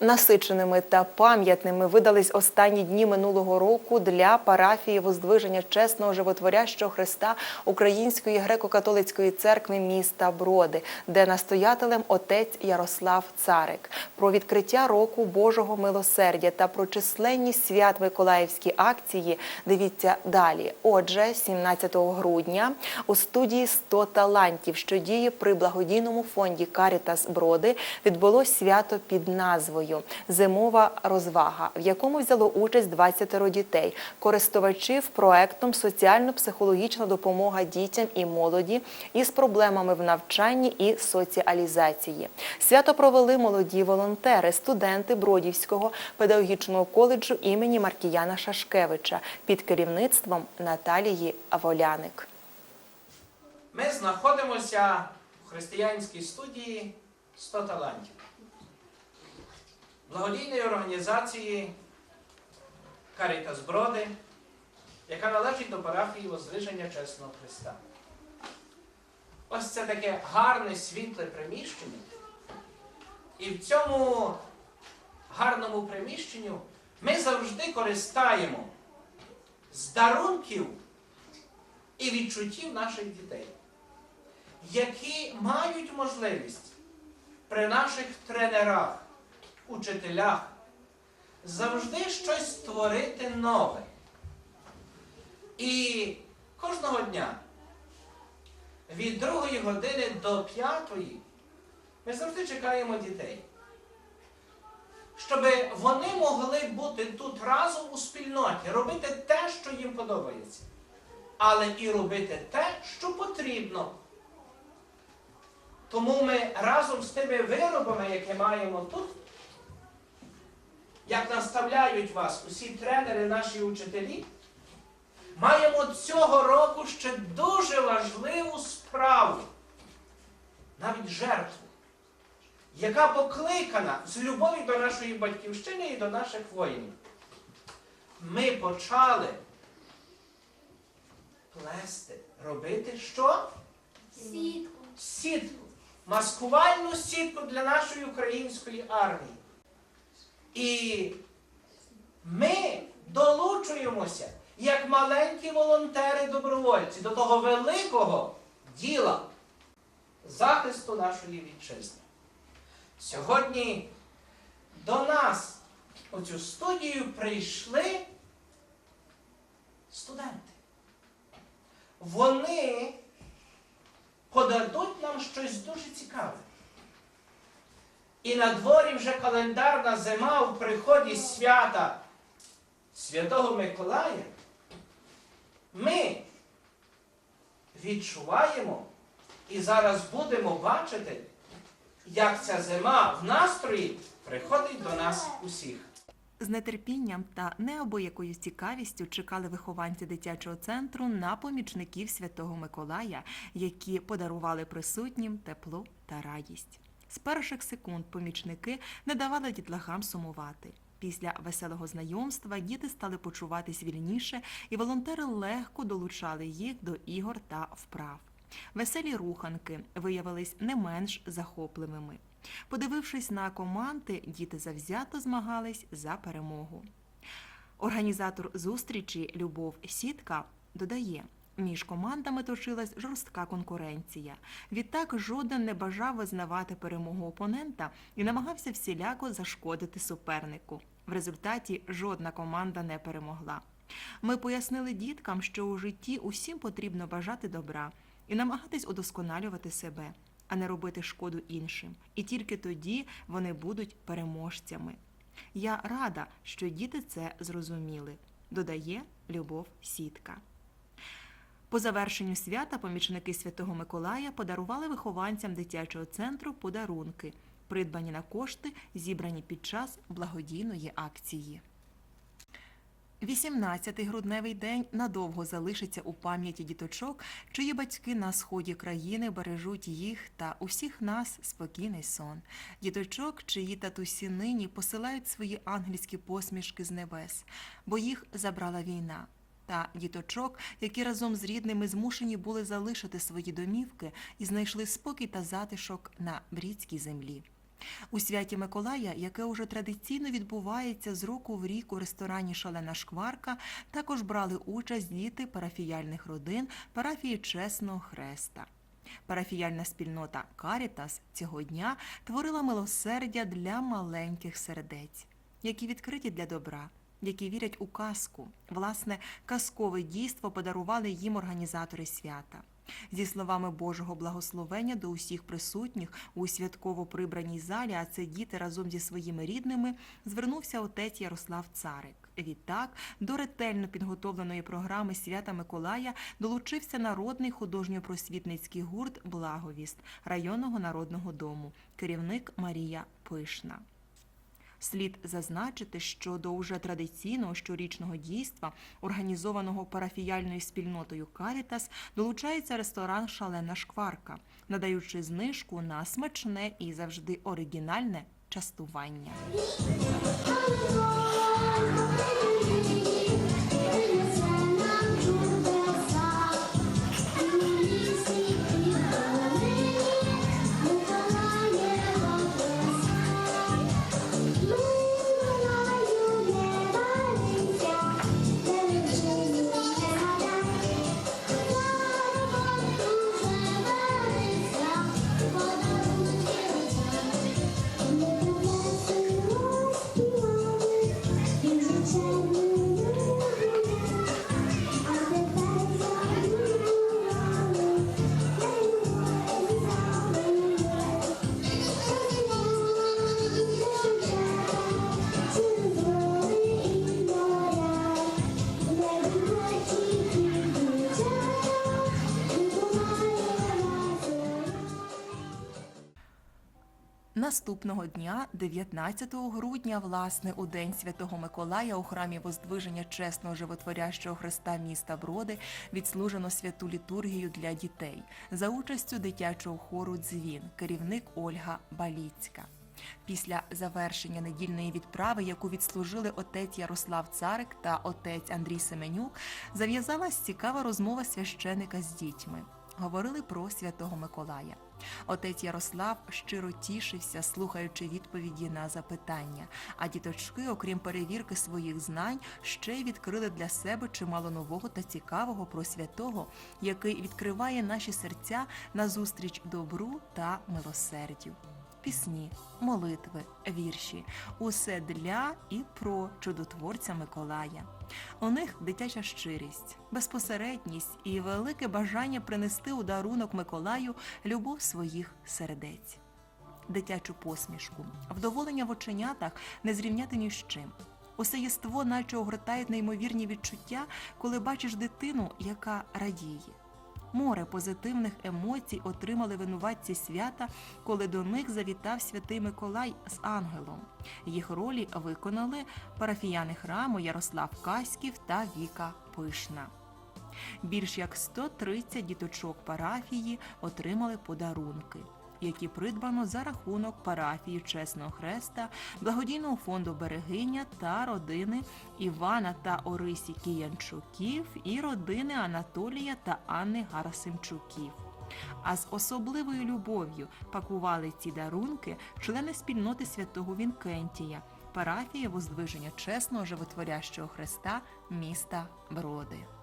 Насиченими та пам'ятними видались останні дні минулого року для парафії воздвиження чесного животворящого Христа Української греко-католицької церкви міста Броди, де настоятелем отець Ярослав Царик. Про відкриття року Божого милосердя та про численні свят Миколаївські акції дивіться далі. Отже, 17 грудня у студії «100 талантів, що діє при благодійному фонді Карітас Броди, відбулось свято під назвою Зимова розвага, в якому взяло участь 20 дітей, користувачів проектом Соціально-психологічна допомога дітям і молоді із проблемами в навчанні і соціалізації. Свято провели молоді волонтери, студенти Бродівського педагогічного коледжу імені Маркіяна Шашкевича під керівництвом Наталії Воляник. Ми знаходимося в християнській студії 100 талантів. Благодійної організації Карітас Броди, яка належить до парафії Возвиження Чесного Христа. Ось це таке гарне світле приміщення. І в цьому гарному приміщенню ми завжди користаємо з дарунків і відчуттів наших дітей, які мають можливість при наших тренерах, учителях завжди щось створити нове. І кожного дня від другої години до п'ятої ми завжди чекаємо дітей. Щоб вони могли бути тут разом у спільноті, робити те, що їм подобається але і робити те, що потрібно. Тому ми разом з тими виробами, які маємо тут, як наставляють вас усі тренери, наші учителі, маємо цього року ще дуже важливу справу, навіть жертву, яка покликана з любові до нашої батьківщини і до наших воїнів. Ми почали плести, робити що? Сітку. Сітку. Маскувальну сітку для нашої української армії. І ми долучуємося як маленькі волонтери-добровольці до того великого діла захисту нашої вітчизни. Сьогодні до нас у цю студію прийшли студенти вони подадуть нам щось дуже цікаве. І на дворі вже календарна зима в приході свята Святого Миколая. Ми відчуваємо і зараз будемо бачити, як ця зима в настрої приходить до нас усіх. З нетерпінням та неабиякою цікавістю чекали вихованці дитячого центру на помічників Святого Миколая, які подарували присутнім тепло та радість. З перших секунд помічники не давали дітлахам сумувати. Після веселого знайомства діти стали почуватись вільніше, і волонтери легко долучали їх до ігор та вправ. Веселі руханки виявились не менш захопливими. Подивившись на команди, діти завзято змагались за перемогу. Організатор зустрічі Любов Сітка додає, між командами точилась жорстка конкуренція. Відтак жоден не бажав визнавати перемогу опонента і намагався всіляко зашкодити супернику. В результаті жодна команда не перемогла. Ми пояснили діткам, що у житті усім потрібно бажати добра і намагатись удосконалювати себе, а не робити шкоду іншим. І тільки тоді вони будуть переможцями. Я рада, що діти це зрозуміли, додає Любов Сітка. По завершенню свята помічники Святого Миколая подарували вихованцям дитячого центру подарунки, придбані на кошти, зібрані під час благодійної акції. 18-й грудневий день надовго залишиться у пам'яті діточок, чиї батьки на сході країни бережуть їх та усіх нас спокійний сон. Діточок, чиї татусі нині посилають свої ангельські посмішки з небес, бо їх забрала війна. Та діточок, які разом з рідними змушені були залишити свої домівки і знайшли спокій та затишок на брідській землі. У святі Миколая, яке уже традиційно відбувається з року в рік у ресторані Шалена Шкварка, також брали участь діти парафіяльних родин парафії Чесного Хреста. Парафіяльна спільнота Карітас цього дня творила милосердя для маленьких сердець, які відкриті для добра, які вірять у казку. Власне, казкове дійство подарували їм організатори свята. Зі словами Божого благословення до усіх присутніх у святково прибраній залі, а це діти разом зі своїми рідними, звернувся отець Ярослав Царик. Відтак до ретельно підготовленої програми свята Миколая долучився народний художньо-просвітницький гурт Благовіст районного народного дому, керівник Марія Пишна. Слід зазначити, що до уже традиційного щорічного дійства, організованого парафіяльною спільнотою Карітас, долучається ресторан Шалена Шкварка, надаючи знижку на смачне і завжди оригінальне частування. Наступного дня, 19 грудня, власне, у день Святого Миколая у храмі Воздвиження чесного животворящого Христа міста Броди відслужено святу літургію для дітей за участю дитячого хору Дзвін, керівник Ольга Баліцька. Після завершення недільної відправи, яку відслужили отець Ярослав Царик та отець Андрій Семенюк, зав'язалась цікава розмова священика з дітьми. Говорили про святого Миколая. Отець Ярослав щиро тішився, слухаючи відповіді на запитання. А діточки, окрім перевірки своїх знань, ще й відкрили для себе чимало нового та цікавого про святого, який відкриває наші серця назустріч добру та милосердю. Пісні, молитви, вірші усе для і про чудотворця Миколая. У них дитяча щирість, безпосередність і велике бажання принести у дарунок Миколаю любов своїх сердець, дитячу посмішку, вдоволення в оченятах не зрівняти ні з чим. Усе єство наче огортають неймовірні відчуття, коли бачиш дитину, яка радіє. Море позитивних емоцій отримали винуватці свята, коли до них завітав святий Миколай з ангелом. Їх ролі виконали парафіяни храму Ярослав Каськів та Віка Пишна. Більш як 130 діточок парафії отримали подарунки, які придбано за рахунок парафії Чесного Хреста, благодійного фонду Берегиня та родини Івана та Орисі Кіянчуків і родини Анатолія та Анни Гарасимчуків. А з особливою любов'ю пакували ці дарунки члени спільноти святого Вінкентія, парафії Воздвиження Чесного Животворящого Христа міста Броди.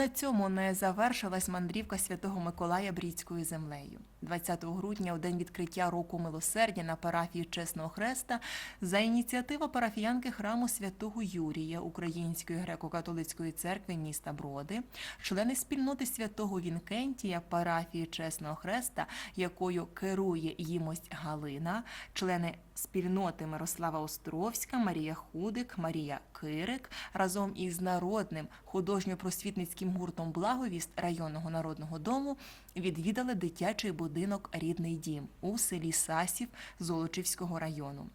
На цьому не завершилась мандрівка святого Миколая Брідською землею. 20 грудня, у день відкриття року милосердя на парафії Чесного Хреста, за ініціатива парафіянки храму святого Юрія Української греко-католицької церкви міста Броди, члени спільноти святого Вінкентія парафії Чесного Хреста, якою керує їмость Галина, члени спільноти Мирослава Островська, Марія Худик, Марія Кирик разом із народним художньо-просвітницьким гуртом Благовіст районного народного дому відвідали дитячий будинок Рідний дім у селі Сасів Золочівського району,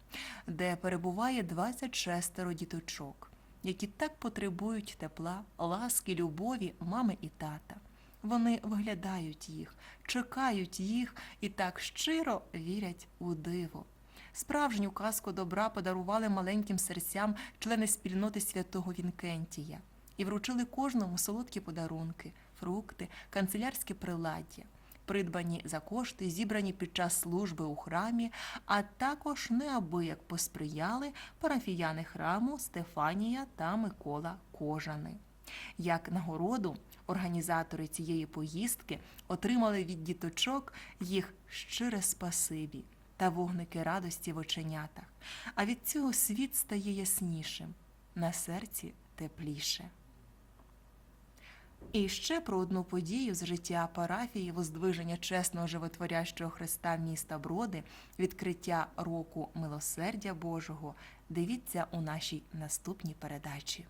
де перебуває 26 діточок, які так потребують тепла, ласки, любові мами і тата. Вони виглядають їх, чекають їх і так щиро вірять у диво. Справжню казку добра подарували маленьким серцям члени спільноти святого Вінкентія і вручили кожному солодкі подарунки, фрукти, канцелярське приладдя, придбані за кошти, зібрані під час служби у храмі, а також неабияк посприяли парафіяни храму Стефанія та Микола Кожани. Як нагороду організатори цієї поїздки отримали від діточок їх щире спасибі та вогники радості в оченятах. А від цього світ стає яснішим, на серці тепліше. І ще про одну подію з життя парафії воздвиження чесного животворящого Христа міста Броди, відкриття року милосердя Божого. Дивіться у нашій наступній передачі.